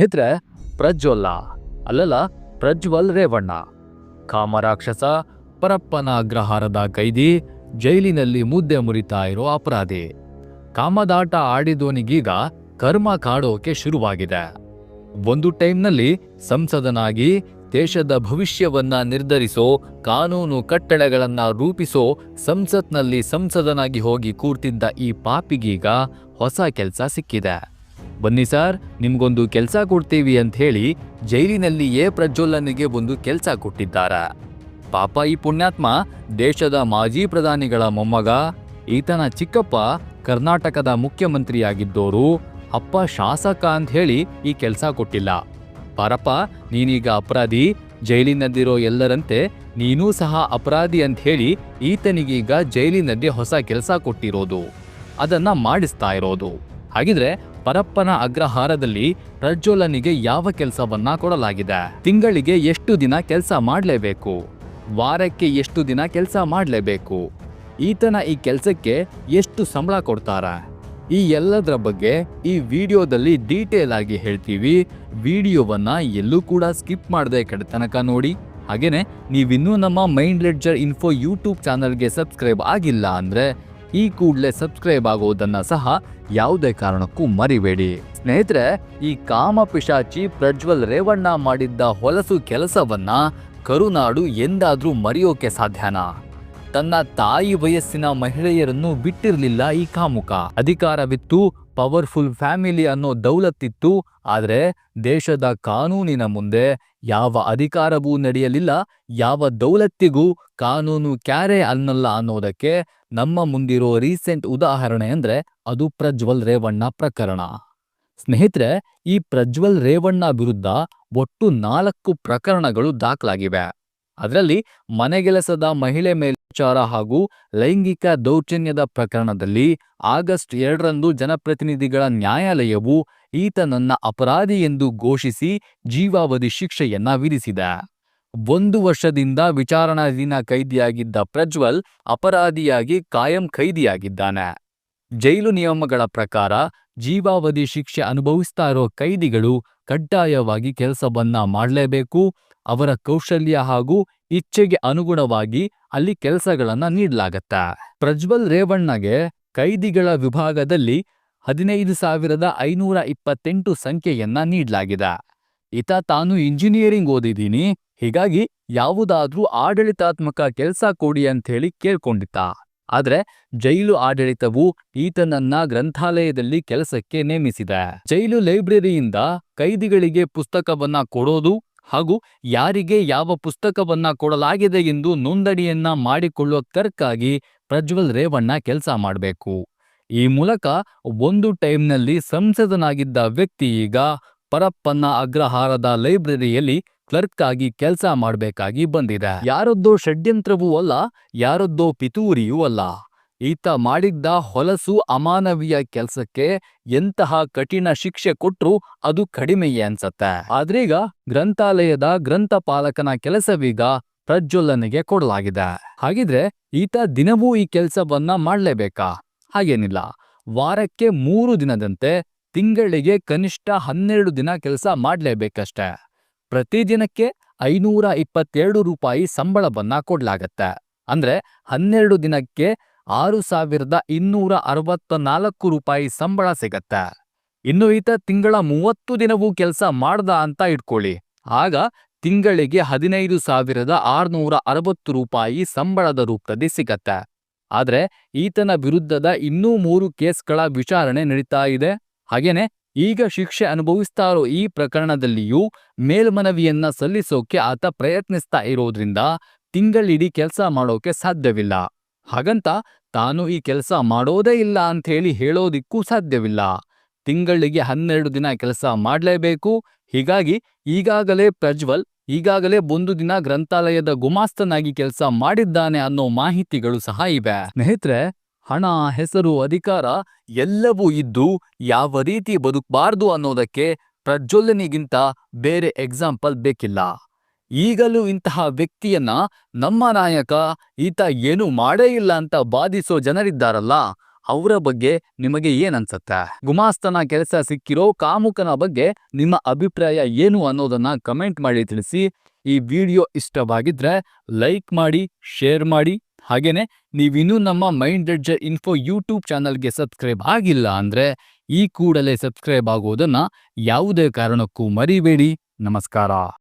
ಸ್ನೇಹಿತರೆ, ಪ್ರಜ್ವಲ್ಲ. ಅಲ್ಲಲ್ಲ, ಪ್ರಜ್ವಲ್ ರೇವಣ್ಣ. ಕಾಮರಾಕ್ಷಸ ಪರಪ್ಪನ ಅಗ್ರಹಾರದ ಕೈದಿ, ಜೈಲಿನಲ್ಲಿ ಮುದ್ದೆ ಮುರಿತಾ ಇರೋ ಅಪರಾಧಿ. ಕಾಮದಾಟ ಆಡಿದೋನಿಗೀಗ ಕರ್ಮ ಕಾಡೋಕೆ ಶುರುವಾಗಿದೆ. ಒಂದು ಟೈಮ್ನಲ್ಲಿ ಸಂಸದನಾಗಿ ದೇಶದ ಭವಿಷ್ಯವನ್ನ ನಿರ್ಧರಿಸೋ, ಕಾನೂನು ಕಟ್ಟಳೆಗಳನ್ನ ರೂಪಿಸೋ ಸಂಸತ್ನಲ್ಲಿ ಸಂಸದನಾಗಿ ಹೋಗಿ ಕೂರ್ತಿದ್ದ ಈ ಪಾಪಿಗೀಗ ಹೊಸ ಕೆಲಸ ಸಿಕ್ಕಿದೆ. ಬನ್ನಿ ಸರ್, ನಿಮ್ಗೊಂದು ಕೆಲಸ ಕೊಡ್ತೀವಿ ಅಂತ ಹೇಳಿ ಜೈಲಿನಲ್ಲಿಯೇ ಪ್ರಜ್ವಲನಿಗೆ ಒಂದು ಕೆಲಸ ಕೊಟ್ಟಿದ್ದಾರೆ. ಪಾಪ ಈ ಪುಣ್ಯಾತ್ಮ ದೇಶದ ಮಾಜಿ ಪ್ರಧಾನಿಗಳ ಮೊಮ್ಮಗ, ಈತನ ಚಿಕ್ಕಪ್ಪ ಕರ್ನಾಟಕದ ಮುಖ್ಯಮಂತ್ರಿಯಾಗಿದ್ದೋರು ಅಪ್ಪ ಶಾಸಕ ಅಂತ ಹೇಳಿ ಈ ಕೆಲಸ ಕೊಟ್ಟಿಲ್ಲ. ಪಾರಪ್ಪ, ನೀನೀಗ ಅಪರಾಧಿ, ಜೈಲಿನಲ್ಲಿರೋ ಎಲ್ಲರಂತೆ ನೀನೂ ಸಹ ಅಪರಾಧಿ ಅಂತ ಹೇಳಿ ಈತನಿಗೀಗ ಜೈಲಿನಲ್ಲಿ ಹೊಸ ಕೆಲಸ ಕೊಟ್ಟಿರೋದು. ಅದನ್ನ ಮಾಡಿಸ್ತಾ ಇರೋದು. ಹಾಗಿದ್ರೆ ಪರಪ್ಪನ ಅಗ್ರಹಾರದಲ್ಲಿ ಪ್ರಜ್ವಲನಿಗೆ ಯಾವ ಕೆಲಸವನ್ನ ಕೊಡಲಾಗಿದೆ? ತಿಂಗಳಿಗೆ ಎಷ್ಟು ದಿನ ಕೆಲಸ ಮಾಡಲೇಬೇಕು? ವಾರಕ್ಕೆ ಎಷ್ಟು ದಿನ ಕೆಲಸ ಮಾಡಲೇಬೇಕು? ಈತನ ಈ ಕೆಲಸಕ್ಕೆ ಎಷ್ಟು ಸಂಬಳ ಕೊಡ್ತಾರ? ಈ ಎಲ್ಲದರ ಬಗ್ಗೆ ಈ ವಿಡಿಯೋದಲ್ಲಿ ಡೀಟೇಲ್ ಆಗಿ ಹೇಳ್ತೀವಿ. ವಿಡಿಯೋವನ್ನ ಎಲ್ಲೂ ಕೂಡ ಸ್ಕಿಪ್ ಮಾಡದೆ ಕಡೆ ತನಕ ನೋಡಿ. ಹಾಗೆಯೇ ನೀವಿನ್ನೂ ನಮ್ಮ ಮೈಂಡ್ ಲೆಡ್ಜರ್ ಇನ್ಫೋ ಯೂಟ್ಯೂಬ್ ಚಾನಲ್ಗೆ ಸಬ್ಸ್ಕ್ರೈಬ್ ಆಗಿಲ್ಲ ಅಂದ್ರೆ ಈ ಕೂಡಲೇ ಸಬ್ಸ್ಕ್ರೈಬ್ ಆಗೋದನ್ನ ಸಹ ಯಾವುದೇ ಕಾರಣಕ್ಕೂ ಮರಿಬೇಡಿ. ಸ್ನೇಹಿತರೆ, ಈ ಕಾಮ ಪಿಶಾಚಿ ಪ್ರಜ್ವಲ್ ರೇವಣ್ಣ ಮಾಡಿದ್ದ ಹೊಲಸು ಕೆಲಸವನ್ನ ಕರುನಾಡು ಎಂದಾದ್ರೂ ಮರೆಯೋಕೆ ಸಾಧ್ಯನಾ? ತನ್ನ ತಾಯಿ ವಯಸ್ಸಿನ ಮಹಿಳೆಯರನ್ನು ಬಿಟ್ಟಿರಲಿಲ್ಲ ಈ ಕಾಮುಕ. ಅಧಿಕಾರವಿತ್ತು ಪವರ್ಫುಲ್ ಫ್ಯಾಮಿಲಿ ಅನ್ನೋ ದೌಲತ್ತಿತ್ತು, ಆದರೆ ದೇಶದ ಕಾನೂನಿನ ಮುಂದೆ ಯಾವ ಅಧಿಕಾರವೂ ನಡೆಯಲಿಲ್ಲ, ಯಾವ ದೌಲತ್ತಿಗೂ ಕಾನೂನು ಕ್ಯಾರೆ ಅನ್ನಲ್ಲ ಅನ್ನೋದಕ್ಕೆ ನಮ್ಮ ಮುಂದಿರೋ ರೀಸೆಂಟ್ ಉದಾಹರಣೆ ಅಂದರೆ ಅದು ಪ್ರಜ್ವಲ್ ರೇವಣ್ಣ ಪ್ರಕರಣ. ಸ್ನೇಹಿತರೆ, ಈ ಪ್ರಜ್ವಲ್ ರೇವಣ್ಣ ವಿರುದ್ಧ ಒಟ್ಟು ನಾಲ್ಕು ಪ್ರಕರಣಗಳು ದಾಖಲಾಗಿವೆ. ಅದರಲ್ಲಿ ಮನೆಗೆಲಸದ ಮಹಿಳೆ ಮೇಲ್ವಿಚಾರ ಹಾಗೂ ಲೈಂಗಿಕ ದೌರ್ಜನ್ಯದ ಪ್ರಕರಣದಲ್ಲಿ ಆಗಸ್ಟ್ ಎರಡರಂದು ಜನಪ್ರತಿನಿಧಿಗಳ ನ್ಯಾಯಾಲಯವು ಈತನನ್ನ ಅಪರಾಧಿ ಎಂದು ಘೋಷಿಸಿ ಜೀವಾವಧಿ ಶಿಕ್ಷೆಯನ್ನ ವಿಧಿಸಿದೆ. ಒಂದು ವರ್ಷದಿಂದ ವಿಚಾರಣಾಧೀನ ಕೈದಿಯಾಗಿದ್ದ ಪ್ರಜ್ವಲ್ ಅಪರಾಧಿಯಾಗಿ ಕಾಯಂ ಕೈದಿಯಾಗಿದ್ದಾನೆ. ಜೈಲು ನಿಯಮಗಳ ಪ್ರಕಾರ ಜೀವಾವಧಿ ಶಿಕ್ಷೆ ಅನುಭವಿಸ್ತಾ ಇರೋ ಕೈದಿಗಳು ಕಡ್ಡಾಯವಾಗಿ ಕೆಲಸವನ್ನ ಮಾಡಲೇಬೇಕು ಅವರ ಕೌಶಲ್ಯ ಹಾಗೂ ಇಚ್ಛೆಗೆ ಅನುಗುಣವಾಗಿ ಅಲ್ಲಿ ಕೆಲಸಗಳನ್ನ ನೀಡಲಾಗತ್ತೆ. ಪ್ರಜ್ವಲ್ ರೇವಣ್ಣಗೆ ಕೈದಿಗಳ ವಿಭಾಗದಲ್ಲಿ ಹದಿನೈದು ಸಾವಿರದ ಐನೂರ ಇಪ್ಪತ್ತೆಂಟು ಸಂಖ್ಯೆಯನ್ನ ನೀಡಲಾಗಿದೆ. ಈತ ತಾನು ಇಂಜಿನಿಯರಿಂಗ್ ಓದಿದ್ದೀನಿ, ಹೀಗಾಗಿ ಯಾವುದಾದ್ರೂ ಆಡಳಿತಾತ್ಮಕ ಕೆಲಸ ಕೊಡಿ ಅಂಥೇಳಿ ಕೇಳ್ಕೊಂಡಿದ್ದ. ಆದ್ರೆ ಜೈಲು ಆಡಳಿತವು ಈತನನ್ನ ಗ್ರಂಥಾಲಯದಲ್ಲಿ ಕೆಲಸಕ್ಕೆ ನೇಮಿಸಿದೆ. ಜೈಲು ಲೈಬ್ರರಿಯಿಂದ ಕೈದಿಗಳಿಗೆ ಪುಸ್ತಕವನ್ನ ಕೊಡೋದು ಹಾಗೂ ಯಾರಿಗೆ ಯಾವ ಪುಸ್ತಕವನ್ನ ಕೊಡಲಾಗಿದೆ ಎಂದು ನೋಂದಣಿಯನ್ನ ಮಾಡಿಕೊಳ್ಳುವ ಕರ್ಕಾಗಿ ಪ್ರಜ್ವಲ್ ರೇವಣ್ಣ ಕೆಲಸ ಮಾಡಬೇಕು. ಈ ಮೂಲಕ ಒಂದು ಟೈಮ್ನಲ್ಲಿ ಸಂಸದನಾಗಿದ್ದ ವ್ಯಕ್ತಿ ಈಗ ಪರಪ್ಪನ ಅಗ್ರಹಾರದ ಲೈಬ್ರರಿಯಲ್ಲಿ ಕ್ಲರ್ಕ್ ಆಗಿ ಕೆಲಸ ಮಾಡಬೇಕಾಗಿ ಬಂದಿದೆ. ಯಾರದ್ದೋ ಷಡ್ಯಂತ್ರವೂ ಅಲ್ಲ, ಯಾರದ್ದೋ ಪಿತೂರಿಯೂ ಅಲ್ಲ. ಈತ ಮಾಡಿದ್ದ ಹೊಲಸು ಅಮಾನವೀಯ ಕೆಲಸಕ್ಕೆ ಎಂತಹ ಕಠಿಣ ಶಿಕ್ಷೆ ಕೊಟ್ರೂ ಅದು ಕಡಿಮೆಯೇ ಅನ್ಸತ್ತೆ. ಆದ್ರೀಗ ಗ್ರಂಥಾಲಯದ ಗ್ರಂಥಪಾಲಕನ ಕೆಲಸವೀಗ ಪ್ರಜ್ವಲನಿಗೆ ಕೊಡಲಾಗಿದೆ. ಹಾಗಿದ್ರೆ ಈತ ದಿನವೂ ಈ ಕೆಲಸವನ್ನ ಮಾಡಲೇಬೇಕಾ? ಹಾಗೇನಿಲ್ಲ. ವಾರಕ್ಕೆ ಮೂರು ದಿನದಂತೆ ತಿಂಗಳಿಗೆ ಕನಿಷ್ಠ ಹನ್ನೆರಡು ದಿನ ಕೆಲಸ ಮಾಡ್ಲೇಬೇಕಷ್ಟೆ. ಪ್ರತಿದಿನಕ್ಕೆ ಐನೂರ ಇಪ್ಪತ್ತೆರಡು ರೂಪಾಯಿ ಸಂಬಳವನ್ನ ಕೊಡ್ಲಾಗತ್ತೆ. ಅಂದ್ರೆ ಹನ್ನೆರಡು ದಿನಕ್ಕೆ ಆರು ಸಾವಿರದ ಇನ್ನೂರ ಅರವತ್ತ ನಾಲ್ಕು ರೂಪಾಯಿ ಸಂಬಳ ಸಿಗತ್ತೆ. ಇನ್ನು ಈತ ತಿಂಗಳ ಮೂವತ್ತು ದಿನವೂ ಕೆಲಸ ಮಾಡ್ದ ಅಂತ ಇಟ್ಕೊಳ್ಳಿ. ಆಗ ತಿಂಗಳಿಗೆ ಹದಿನೈದು ಸಾವಿರದ ಆರ್ನೂರ ಅರವತ್ತು ರೂಪಾಯಿ ಸಂಬಳದ ರೂಪದಲ್ಲಿ ಸಿಗತ್ತೆ. ಆದ್ರೆ ಈತನ ವಿರುದ್ಧದ ಇನ್ನೂ ಮೂರು ಕೇಸ್ಗಳ ವಿಚಾರಣೆ ನಡೀತಾ ಇದೆ. ಹಾಗೇನೆ ಈಗ ಶಿಕ್ಷೆ ಅನುಭವಿಸ್ತಾ ಇರೋ ಈ ಪ್ರಕರಣದಲ್ಲಿಯೂ ಮೇಲ್ಮನವಿಯನ್ನ ಸಲ್ಲಿಸೋಕೆ ಆತ ಪ್ರಯತ್ನಿಸ್ತಾ ಇರೋದ್ರಿಂದ ತಿಂಗಳಿಡೀ ಕೆಲಸ ಮಾಡೋಕೆ ಸಾಧ್ಯವಿಲ್ಲ. ಹಾಗಂತ ತಾನು ಈ ಕೆಲಸ ಮಾಡೋದೇ ಇಲ್ಲ ಅಂಥೇಳಿ ಹೇಳಿ ಹೇಳೋದಿಕ್ಕೂ ಸಾಧ್ಯವಿಲ್ಲ. ತಿಂಗಳಿಗೆ ಹನ್ನೆರಡು ದಿನ ಕೆಲಸ ಮಾಡಲೇಬೇಕು. ಹೀಗಾಗಿ ಈಗಾಗಲೇ ಪ್ರಜ್ವಲ್, ಈಗಾಗಲೇ ಒಂದು ದಿನ ಗ್ರಂಥಾಲಯದ ಗುಮಾಸ್ತನಾಗಿ ಕೆಲಸ ಮಾಡಿದ್ದಾನೆ ಅನ್ನೋ ಮಾಹಿತಿಗಳು ಸಹ ಇವೆ. ಸ್ನೇಹಿತರೆ, ಹಣ, ಹೆಸರು, ಅಧಿಕಾರ ಎಲ್ಲವೂ ಇದ್ದು ಯಾವ ರೀತಿ ಬದುಕಬಾರ್ದು ಅನ್ನೋದಕ್ಕೆ ಪ್ರಜ್ವಲನಿಗಿಂತ ಬೇರೆ ಎಕ್ಸಾಂಪಲ್ ಬೇಕಿಲ್ಲ. ಈಗಲೂ ಇಂತಹ ವ್ಯಕ್ತಿಯನ್ನ ನಮ್ಮ ನಾಯಕ ಈತ ಏನು ಮಾಡೇ ಇಲ್ಲ ಅಂತ ಬಾಧಿಸೋ ಜನರಿದ್ದಾರಲ್ಲ, ಅವರ ಬಗ್ಗೆ ನಿಮಗೆ ಏನನ್ಸತ್ತೆ ಗುಮಾಸ್ತನ ಕೆಲಸ ಸಿಕ್ಕಿರೋ ಕಾಮುಕನ ಬಗ್ಗೆ ನಿಮ್ಮ ಅಭಿಪ್ರಾಯ ಏನು ಅನ್ನೋದನ್ನ ಕಮೆಂಟ್ ಮಾಡಿ ತಿಳಿಸಿ. ಈ ವಿಡಿಯೋ ಇಷ್ಟವಾಗಿದ್ರೆ ಲೈಕ್ ಮಾಡಿ, ಶೇರ್ ಮಾಡಿ. ಹಾಗೇನೆ, ನೀವಿನ್ನೂ ನಮ್ಮ ಮೈಂಡ್ ರೆಡ್ಜರ್ ಇನ್ಫೋ ಯೂಟ್ಯೂಬ್ ಚಾನಲ್ಗೆ ಸಬ್ಸ್ಕ್ರೈಬ್ ಆಗಿಲ್ಲ ಅಂದ್ರೆ ಈ ಕೂಡಲೇ ಸಬ್ಸ್ಕ್ರೈಬ್ ಆಗುವುದನ್ನ ಯಾವುದೇ ಕಾರಣಕ್ಕೂ ಮರಿಬೇಡಿ. ನಮಸ್ಕಾರ.